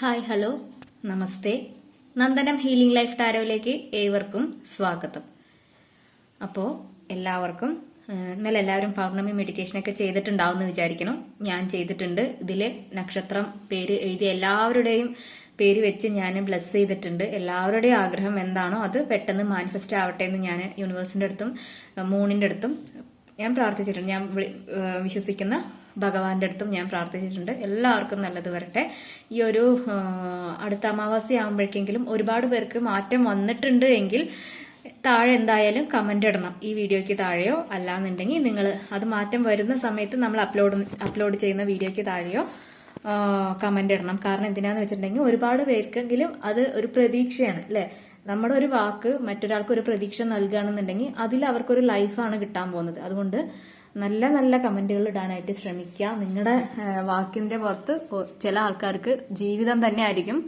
Hi hello. നമസ്തേ. Nandanam healing life ടാരോയിലേക്ക് ഏവർക്കും സ്വാഗതം. അപ്പോൾ എല്ലാവർക്കും ഇന്നലെ എല്ലാവരും പൗർണമി മെഡിറ്റേഷനൊക്കെ ചെയ്തിട്ടുണ്ടാവുമെന്ന് വിചാരിക്കണം ഞാൻ ചെയ്തിട്ടുണ്ട്. ഇതിൽ നക്ഷത്രം പേര് എഴുതിയ എല്ലാവരുടെയും പേര് വെച്ച് ഞാൻ ബ്ലസ് ചെയ്തിട്ടുണ്ട്. എല്ലാവരുടെയും ആഗ്രഹം എന്താണോ അത് പെട്ടെന്ന് മാനിഫെസ്റ്റ് ആവട്ടെ എന്ന് ഞാൻ യൂണിവേഴ്സിന്റെ അടുത്തും മൂണിന്റെ അടുത്തും ഞാൻ പ്രാർത്ഥിച്ചിട്ടുണ്ട്. ഞാൻ വിശ്വസിക്കുന്ന ഭഗവാന്റെ അടുത്തും ഞാൻ പ്രാർത്ഥിച്ചിട്ടുണ്ട്. എല്ലാവർക്കും നല്ലത് വരട്ടെ. ഈ ഒരു അടുത്ത അമാവാസി ആകുമ്പോഴേക്കെങ്കിലും ഒരുപാട് പേർക്ക് മാറ്റം വന്നിട്ടുണ്ട് എങ്കിൽ താഴെ എന്തായാലും കമന്റ് ഇടണം. ഈ വീഡിയോയ്ക്ക് താഴെയോ അല്ലാന്നുണ്ടെങ്കിൽ നിങ്ങൾ അത് മാറ്റം വരുന്ന സമയത്ത് നമ്മൾ അപ്ലോഡ് അപ്ലോഡ് ചെയ്യുന്ന വീഡിയോയ്ക്ക് താഴെയോ കമന്റ് ഇടണം. കാരണം എന്തിനാന്ന് വെച്ചിട്ടുണ്ടെങ്കിൽ ഒരുപാട് പേർക്കെങ്കിലും അത് ഒരു പ്രതീക്ഷയാണ് അല്ലെ? നമ്മുടെ ഒരു വാക്ക് മറ്റൊരാൾക്ക് ഒരു പ്രതീക്ഷ നൽകുകയാണെന്നുണ്ടെങ്കിൽ അതിൽ അവർക്കൊരു ലൈഫാണ് കിട്ടാൻ പോകുന്നത്. അതുകൊണ്ട് നല്ല നല്ല കമന്റുകൾ ഇടാനായിട്ട് ശ്രമിക്കുക. നിങ്ങളുടെ വാക്കിന്റെ പുറത്ത് ചില ആൾക്കാർക്ക് ജീവിതം തന്നെ ആയിരിക്കും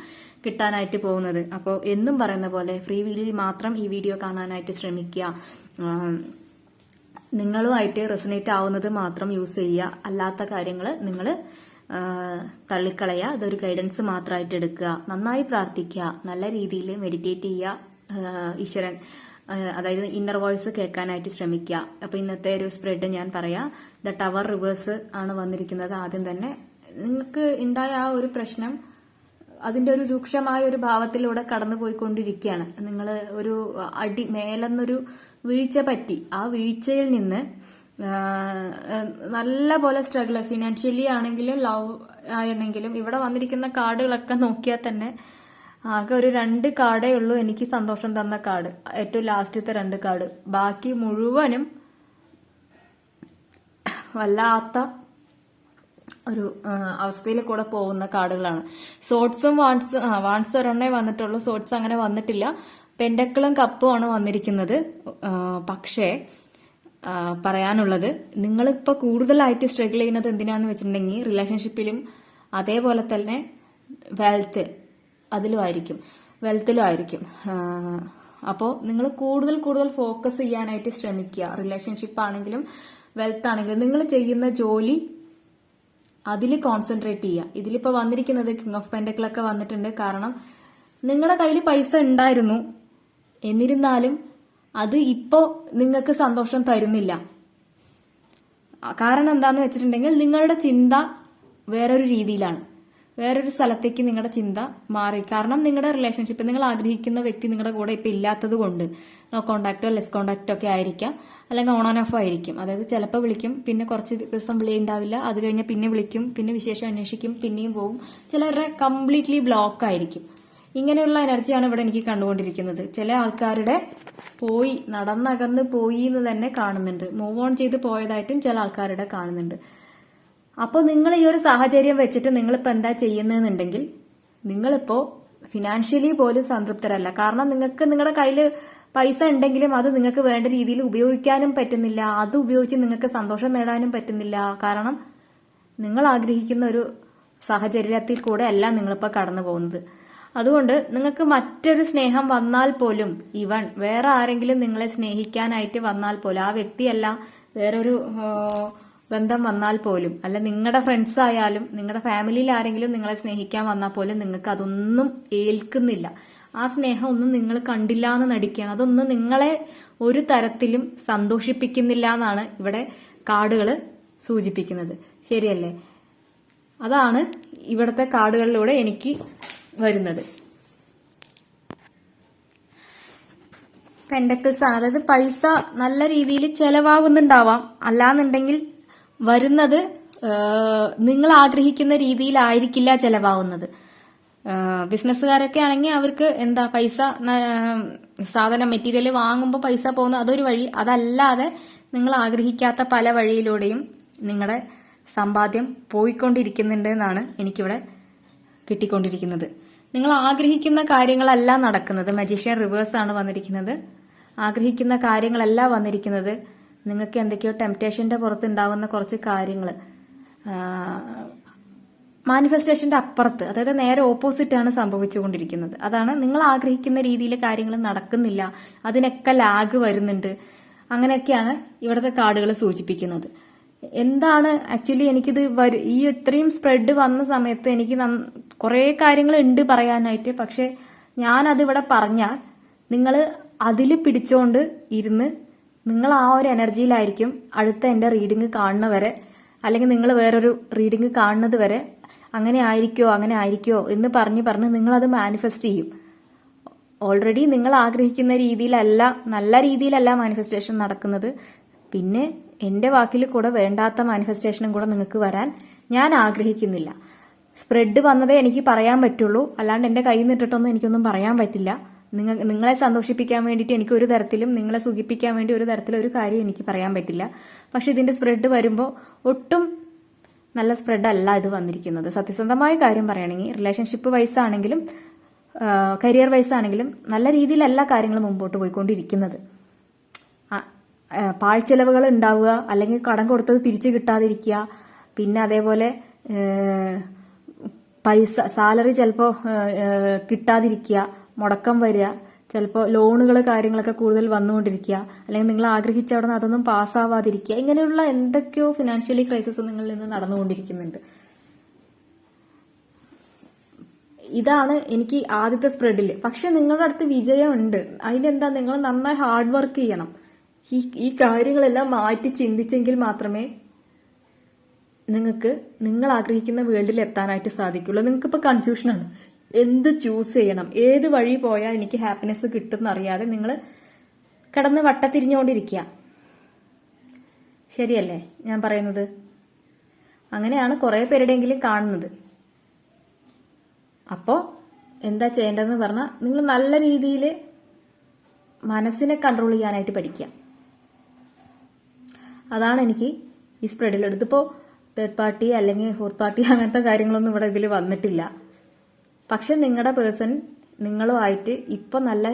കിട്ടാനായിട്ട് പോകുന്നത്. അപ്പോൾ എന്നും പറയുന്ന പോലെ ഫ്രീ വീലിൽ മാത്രം ഈ വീഡിയോ കാണാനായിട്ട് ശ്രമിക്കുക. നിങ്ങളുമായിട്ട് റെസനേറ്റ് ആവുന്നത് മാത്രം യൂസ് ചെയ്യുക. അല്ലാത്ത കാര്യങ്ങൾ നിങ്ങൾ തള്ളിക്കളയുക. അതൊരു ഗൈഡൻസ് മാത്രമായിട്ട് എടുക്കുക. നന്നായി പ്രാർത്ഥിക്കുക. നല്ല രീതിയിൽ മെഡിറ്റേറ്റ് ചെയ്യുക. ഈശ്വരൻ അതായത് ഇന്നർ വോയിസ് കേൾക്കാനായിട്ട് ശ്രമിക്കുക. അപ്പൊ ഇന്നത്തെ ഒരു സ്പ്രെഡ് ഞാൻ പറയാം ദ ടവർ റിവേഴ്സ് ആണ് വന്നിരിക്കുന്നത് ആദ്യം തന്നെ. നിങ്ങൾക്ക് ഉണ്ടായ ആ ഒരു പ്രശ്നം അതിന്റെ ഒരു രൂക്ഷമായ ഒരു ഭാവത്തിലൂടെ കടന്നു പോയിക്കൊണ്ടിരിക്കുകയാണ് നിങ്ങൾ ഒരു അടി മേലെന്നൊരു വീഴ്ച പറ്റി. ആ വീഴ്ചയിൽ നിന്ന് നല്ല പോലെ സ്ട്രഗിൾ ഫിനാൻഷ്യലി ആണെങ്കിലും ലവ് ആണെങ്കിലും ഇവിടെ വന്നിരിക്കുന്ന കാർഡുകളൊക്കെ നോക്കിയാൽ തന്നെ ആകെ ഒരു രണ്ട് കാർഡേ ഉള്ളൂ എനിക്ക് സന്തോഷം തന്ന കാർഡ് ഏറ്റവും ലാസ്റ്റത്തെ രണ്ട് കാർഡ് ബാക്കി മുഴുവനും വല്ലാത്ത ഒരു അവസ്ഥയിൽ കൂടെ പോകുന്ന കാർഡുകളാണ് സോട്ട്സും വാൺസ് വാൺസ് ഒരെണ്ണേ വന്നിട്ടുള്ളൂ. സോട്ട്സ് അങ്ങനെ വന്നിട്ടില്ല. പെൻഡക്കിളും കപ്പും ആണ് വന്നിരിക്കുന്നത്. പക്ഷേ പറയാനുള്ളത് നിങ്ങളിപ്പോൾ കൂടുതലായിട്ട് സ്ട്രഗിൾ ചെയ്യുന്നത് എന്തിനാന്ന് വെച്ചിട്ടുണ്ടെങ്കിൽ റിലേഷൻഷിപ്പിലും അതേപോലെ തന്നെ വെൽത്ത് അതിലും ആയിരിക്കും വെൽത്തിലും ആയിരിക്കും. അപ്പോൾ നിങ്ങൾ കൂടുതൽ കൂടുതൽ ഫോക്കസ് ചെയ്യാനായിട്ട് ശ്രമിക്കുക. റിലേഷൻഷിപ്പ് ആണെങ്കിലും വെൽത്ത് ആണെങ്കിലും നിങ്ങൾ ചെയ്യുന്ന ജോലി അതിൽ കോൺസെൻട്രേറ്റ് ചെയ്യുക. ഇതിലിപ്പോൾ വന്നിരിക്കുന്നത് കിങ് ഓഫ് പെൻഡക്കിളൊക്കെ വന്നിട്ടുണ്ട്. കാരണം നിങ്ങളുടെ കയ്യിൽ പൈസ ഉണ്ടായിരുന്നു. എന്നിരുന്നാലും അത് ഇപ്പോൾ നിങ്ങൾക്ക് സന്തോഷം തരുന്നില്ല. കാരണം എന്താണെന്ന് വെച്ചിട്ടുണ്ടെങ്കിൽ നിങ്ങളുടെ ചിന്ത വേറൊരു രീതിയിലാണ്. വേറൊരു സ്ഥലത്തേക്ക് നിങ്ങളുടെ ചിന്ത മാറി. കാരണം നിങ്ങളുടെ റിലേഷൻഷിപ്പ് നിങ്ങൾ ആഗ്രഹിക്കുന്ന വ്യക്തി നിങ്ങളുടെ കൂടെ ഇപ്പം ഇല്ലാത്തത് കൊണ്ട് നോ കോണ്ടാക്റ്റോ ലെസ് കോണ്ടാക്റ്റോ ഒക്കെ ആയിരിക്കാം. അല്ലെങ്കിൽ ഓൺ ആൻഡ് ഓഫ് ആയിരിക്കും. അതായത് ചിലപ്പോൾ വിളിക്കും പിന്നെ കുറച്ച് ദിവസം വിളി ഉണ്ടാവില്ല. അത് കഴിഞ്ഞാൽ പിന്നെ വിളിക്കും പിന്നെ വിശേഷം അന്വേഷിക്കും പിന്നെയും പോകും ചിലവരുടെ കംപ്ലീറ്റ്ലി ബ്ലോക്ക് ആയിരിക്കും. ഇങ്ങനെയുള്ള എനർജിയാണ് ഇവിടെ എനിക്ക് കണ്ടുകൊണ്ടിരിക്കുന്നത്. ചില ആൾക്കാരുടെ പോയി നടന്നകന്ന് പോയി എന്ന് തന്നെ കാണുന്നുണ്ട്. മൂവ് ഓൺ ചെയ്ത് പോയതായിട്ടും ചില ആൾക്കാരുടെ കാണുന്നുണ്ട്. അപ്പോൾ നിങ്ങൾ ഈ ഒരു സാഹചര്യം വെച്ചിട്ട് നിങ്ങളിപ്പോൾ എന്താ ചെയ്യുന്നതെന്നുണ്ടെങ്കിൽ നിങ്ങളിപ്പോൾ ഫിനാൻഷ്യലി പോലും സംതൃപ്തരല്ല. കാരണം നിങ്ങൾക്ക് നിങ്ങളുടെ കയ്യിൽ പൈസ ഉണ്ടെങ്കിലും അത് നിങ്ങൾക്ക് വേണ്ട രീതിയിൽ ഉപയോഗിക്കാനും പറ്റുന്നില്ല. അത് ഉപയോഗിച്ച് നിങ്ങൾക്ക് സന്തോഷം നേടാനും പറ്റുന്നില്ല. കാരണം നിങ്ങൾ ആഗ്രഹിക്കുന്ന ഒരു സാഹചര്യത്തിൽ കൂടെ അല്ല നിങ്ങളിപ്പോൾ കടന്നു പോകുന്നത്. അതുകൊണ്ട് നിങ്ങൾക്ക് മറ്റൊരു സ്നേഹം വന്നാൽ പോലും ഇവൺ വേറെ ആരെങ്കിലും നിങ്ങളെ സ്നേഹിക്കാനായിട്ട് വന്നാൽ പോലും ആ വ്യക്തിയല്ല വേറൊരു ബന്ധം വന്നാൽ പോലും അല്ല നിങ്ങളുടെ ഫ്രണ്ട്സ് ആയാലും നിങ്ങളുടെ ഫാമിലിയിൽ ആരെങ്കിലും നിങ്ങളെ സ്നേഹിക്കാൻ വന്നാൽ പോലും നിങ്ങൾക്ക് അതൊന്നും ഏൽക്കുന്നില്ല. ആ സ്നേഹം ഒന്നും നിങ്ങൾ കണ്ടില്ല എന്ന് നടിക്കുകയാണ്. അതൊന്നും നിങ്ങളെ ഒരു തരത്തിലും സന്തോഷിപ്പിക്കുന്നില്ല എന്നാണ് ഇവിടെ കാർഡുകൾ സൂചിപ്പിക്കുന്നത്. ശരിയല്ലേ? അതാണ് ഇവിടുത്തെ കാർഡുകളിലൂടെ എനിക്ക് വരുന്നത്. പെൻഡക്കിൾസ് ആണ്. അതായത് പൈസ നല്ല രീതിയിൽ ചെലവാകുന്നുണ്ടാവാം. അല്ലാന്നുണ്ടെങ്കിൽ വരുന്നത് നിങ്ങൾ ആഗ്രഹിക്കുന്ന രീതിയിലായിരിക്കില്ല ചെലവാകുന്നത് ബിസിനസ്സുകാരൊക്കെ ആണെങ്കിൽ അവർക്ക് എന്താ പൈസ സാധനം മെറ്റീരിയൽ വാങ്ങുമ്പോൾ പൈസ പോകുന്ന അതൊരു വഴി. അതല്ലാതെ നിങ്ങൾ ആഗ്രഹിക്കാത്ത പല വഴിയിലൂടെയും നിങ്ങളുടെ സമ്പാദ്യം പോയിക്കൊണ്ടിരിക്കുന്നുണ്ട് എന്നാണ് എനിക്കിവിടെ കിട്ടിക്കൊണ്ടിരിക്കുന്നത്. നിങ്ങൾ ആഗ്രഹിക്കുന്ന കാര്യങ്ങളല്ല നടക്കുന്നത്. മജീഷ്യൻ റിവേഴ്സ് ആണ് വന്നിരിക്കുന്നത്. ആഗ്രഹിക്കുന്ന കാര്യങ്ങളല്ല വന്നിരിക്കുന്നത്. നിങ്ങൾക്ക് എന്തൊക്കെയോ ടെംപ്റ്റേഷന്റെ പുറത്തുണ്ടാവുന്ന കുറച്ച് കാര്യങ്ങൾ മാനിഫെസ്റ്റേഷന്റെ അപ്പുറത്ത് അതായത് നേരെ ഓപ്പോസിറ്റ് ആണ് സംഭവിച്ചുകൊണ്ടിരിക്കുന്നത്. അതാണ് നിങ്ങൾ ആഗ്രഹിക്കുന്ന രീതിയിൽ കാര്യങ്ങൾ നടക്കുന്നില്ല. അതിനൊക്കെ ലാഗ് വരുന്നുണ്ട്. അങ്ങനെയൊക്കെയാണ് ഇവിടുത്തെ കാർഡുകൾ സൂചിപ്പിക്കുന്നത്. എന്താണ് ആക്ച്വലി എനിക്കിത് വരു- ഈ ഇത്രയും സ്പ്രെഡ് വന്ന സമയത്ത് എനിക്ക് കുറേ കാര്യങ്ങൾ ഉണ്ട് പറയാനായിട്ട്. പക്ഷെ ഞാനതിവിടെ പറഞ്ഞാൽ നിങ്ങൾ അതിൽ പിടിച്ചോണ്ട് ഇരുന്ന് നിങ്ങൾ ആ ഒരു എനർജിയിലായിരിക്കും അടുത്ത എന്റെ റീഡിങ് കാണുന്നവരെ അല്ലെങ്കിൽ നിങ്ങൾ വേറൊരു റീഡിങ് കാണുന്നത് വരെ അങ്ങനെ ആയിരിക്കോ അങ്ങനെ ആയിരിക്കോ എന്ന് പറഞ്ഞ് പറഞ്ഞ് നിങ്ങളത് മാനിഫെസ്റ്റ് ചെയ്യും. ഓൾറെഡി നിങ്ങൾ ആഗ്രഹിക്കുന്ന രീതിയിലല്ല നല്ല രീതിയിലല്ല മാനിഫെസ്റ്റേഷൻ നടക്കുന്നത്. പിന്നെ എന്റെ വാക്കിൽ കൂടെ വേണ്ടാത്ത മാനിഫെസ്റ്റേഷനും കൂടെ നിങ്ങൾക്ക് വരാൻ ഞാൻ ആഗ്രഹിക്കുന്നില്ല. സ്പ്രെഡ് വന്നതേ എനിക്ക് പറയാൻ പറ്റുള്ളൂ. അല്ലാണ്ട് എന്റെ കയ്യിൽ നിന്നിട്ടൊന്നും എനിക്കൊന്നും പറയാൻ പറ്റില്ല. നിങ്ങൾ നിങ്ങളെ സന്തോഷിപ്പിക്കാൻ വേണ്ടിയിട്ട് എനിക്ക് ഒരു തരത്തിലും നിങ്ങളെ സുഖിപ്പിക്കാൻ വേണ്ടി ഒരു തരത്തിലും ഒരു കാര്യം എനിക്ക് പറയാൻ പറ്റില്ല. പക്ഷെ ഇതിന്റെ സ്പ്രെഡ് വരുമ്പോൾ ഒട്ടും നല്ല സ്പ്രെഡ് അല്ല ഇത് വന്നിരിക്കുന്നത്. സത്യസന്ധമായ കാര്യം പറയുകയാണെങ്കിൽ റിലേഷൻഷിപ്പ് വൈസ് ആണെങ്കിലും കരിയർ വൈസ് ആണെങ്കിലും നല്ല രീതിയിലല്ല കാര്യങ്ങൾ മുമ്പോട്ട് പോയിക്കൊണ്ടിരിക്കുന്നത്. പാഴ്ചെലവുകൾ ഉണ്ടാവുക അല്ലെങ്കിൽ കടം കൊടുത്തത് തിരിച്ചു കിട്ടാതിരിക്കുക പിന്നെ അതേപോലെ പൈസ സാലറി ചിലപ്പോൾ കിട്ടാതിരിക്കുക മുടക്കം വരിക ചിലപ്പോൾ ലോണുകൾ കാര്യങ്ങളൊക്കെ കൂടുതൽ വന്നുകൊണ്ടിരിക്കുക അല്ലെങ്കിൽ നിങ്ങൾ ആഗ്രഹിച്ച അവിടെ നിന്ന് അതൊന്നും പാസ്സാവാതിരിക്കുക ഇങ്ങനെയുള്ള എന്തൊക്കെയോ ഫിനാൻഷ്യലി ക്രൈസിസ് നിങ്ങളിൽ നിന്ന് നടന്നുകൊണ്ടിരിക്കുന്നുണ്ട്. ഇതാണ് എനിക്ക് ആദ്യത്തെ സ്പ്രെഡിൽ പക്ഷെ നിങ്ങളുടെ അടുത്ത് വിജയമുണ്ട്. അതിനെന്താ? നിങ്ങൾ നന്നായി ഹാർഡ് വർക്ക് ചെയ്യണം. ഈ ഈ കാര്യങ്ങളെല്ലാം മാറ്റി ചിന്തിച്ചെങ്കിൽ മാത്രമേ നിങ്ങൾക്ക് നിങ്ങൾ ആഗ്രഹിക്കുന്ന വേൾഡിൽ എത്താനായിട്ട് സാധിക്കുള്ളൂ. നിങ്ങൾക്ക് ഇപ്പൊ കൺഫ്യൂഷനാണ് എന്ത് ചൂസ് ചെയ്യണം? ഏത് വഴി പോയാൽ എനിക്ക് ഹാപ്പിനെസ് കിട്ടും അറിയാതെ നിങ്ങൾ കിടന്ന് വട്ടത്തിരിഞ്ഞുകൊണ്ടിരിക്കുക ശരിയല്ലേ? ഞാൻ പറയുന്നത്? അങ്ങനെയാണ് കുറേ പേരുടെയെങ്കിലും കാണുന്നത്. അപ്പോൾ എന്താ ചെയ്യേണ്ടതെന്ന് പറഞ്ഞാൽ നിങ്ങൾ നല്ല രീതിയിൽ മനസ്സിനെ കൺട്രോൾ ചെയ്യാനായിട്ട് പഠിക്കുക അതാണ് എനിക്ക് ഈ സ്പ്രെഡിലെടുത്ത് ഇതിപ്പോൾ തേർഡ് പാർട്ടി അല്ലെങ്കിൽ ഫോർത്ത് പാർട്ടി അങ്ങനത്തെ കാര്യങ്ങളൊന്നും ഇവിടെ ഇതിൽ വന്നിട്ടില്ല. പക്ഷെ നിങ്ങളുടെ പേഴ്സൺ നിങ്ങളുമായിട്ട് ഇപ്പൊ നല്ല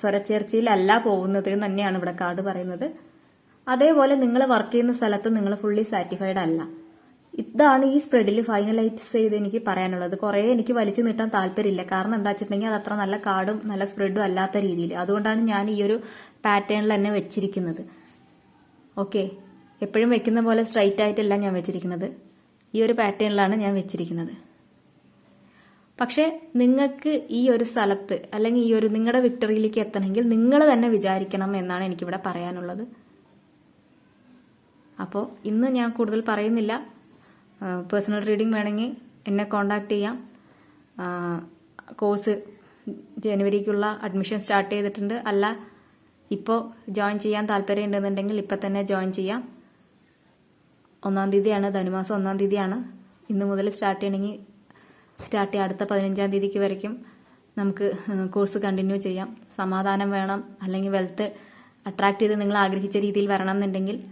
സ്വരച്ചേർച്ചയിലല്ല പോകുന്നത് എന്ന് തന്നെയാണ് ഇവിടെ കാർഡ് പറയുന്നത്. അതേപോലെ നിങ്ങൾ വർക്ക് ചെയ്യുന്ന സ്ഥലത്ത് നിങ്ങൾ ഫുള്ളി സാറ്റിസ്ഫൈഡ് അല്ല. ഇതാണ് ഈ സ്പ്രെഡിൽ ഫൈനലൈസ് ചെയ്ത് എനിക്ക് പറയാനുള്ളത്. കുറേ എനിക്ക് വലിച്ചു നീട്ടാൻ താല്പര്യമില്ല. കാരണം എന്താ വെച്ചിട്ടുണ്ടെങ്കിൽ അത് അത്ര നല്ല കാർഡും നല്ല സ്പ്രെഡും അല്ലാത്ത രീതിയിൽ. അതുകൊണ്ടാണ് ഞാൻ ഈ ഒരു പാറ്റേണിൽ തന്നെ വെച്ചിരിക്കുന്നത്. ഓക്കെ എപ്പോഴും വെക്കുന്ന പോലെ സ്ട്രൈറ്റ് ആയിട്ടല്ല ഞാൻ വെച്ചിരിക്കുന്നത്. ഈ ഒരു പാറ്റേണിലാണ് ഞാൻ വെച്ചിരിക്കുന്നത്. പക്ഷെ നിങ്ങൾക്ക് ഈ ഒരു സ്ഥലത്ത് അല്ലെങ്കിൽ ഈ ഒരു നിങ്ങളുടെ വിക്ടറിയിലേക്ക് എത്തണമെങ്കിൽ നിങ്ങൾ തന്നെ വിചാരിക്കണം എന്നാണ് എനിക്കിവിടെ പറയാനുള്ളത്. അപ്പോൾ ഇന്ന് ഞാൻ കൂടുതൽ പറയുന്നില്ല. പേഴ്സണൽ റീഡിംഗ് വേണമെങ്കിൽ എന്നെ കോണ്ടാക്ട് ചെയ്യാം. കോഴ്സ് ജനുവരിക്കുള്ള അഡ്മിഷൻ സ്റ്റാർട്ട് ചെയ്തിട്ടുണ്ട്. അല്ല ഇപ്പോൾ ജോയിൻ ചെയ്യാൻ താല്പര്യം ഉണ്ടെന്നുണ്ടെങ്കിൽ ഇപ്പം തന്നെ ജോയിൻ ചെയ്യാം. ഒന്നാം തീയതിയാണ് ധനുമാസം ഒന്നാം തീയതിയാണ്. ഇന്ന് മുതൽ സ്റ്റാർട്ട് ചെയ്യണമെങ്കിൽ സ്റ്റാർട്ട് ചെയ്യാം. അടുത്ത പതിനഞ്ചാം തീയതിക്ക് വരയ്ക്കും. നമുക്ക് കോഴ്സ് കണ്ടിന്യൂ ചെയ്യാം. സമാധാനം വേണം. അല്ലെങ്കിൽ വെൽത്ത് അട്രാക്ട് ചെയ്ത് നിങ്ങൾ ആഗ്രഹിച്ച രീതിയിൽ വരണം എന്നുണ്ടെങ്കിൽ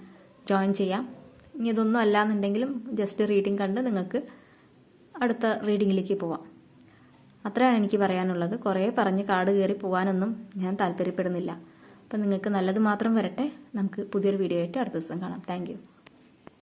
ജോയിൻ ചെയ്യാം. ഇനി ഇതൊന്നും അല്ല എന്നുണ്ടെങ്കിലും ജസ്റ്റ് റീഡിംഗ് കണ്ട് നിങ്ങൾക്ക് അടുത്ത റീഡിങ്ങിലേക്ക് പോവാം. അത്രയാണ് എനിക്ക് പറയാനുള്ളത്. കുറേ പറഞ്ഞ് കാട് കയറി പോകാനൊന്നും ഞാൻ താല്പര്യപ്പെടുന്നില്ല. അപ്പം നിങ്ങൾക്ക് നല്ലത് മാത്രം വരട്ടെ. നമുക്ക് പുതിയൊരു വീഡിയോ ആയിട്ട് അടുത്ത ദിവസം കാണാം. താങ്ക്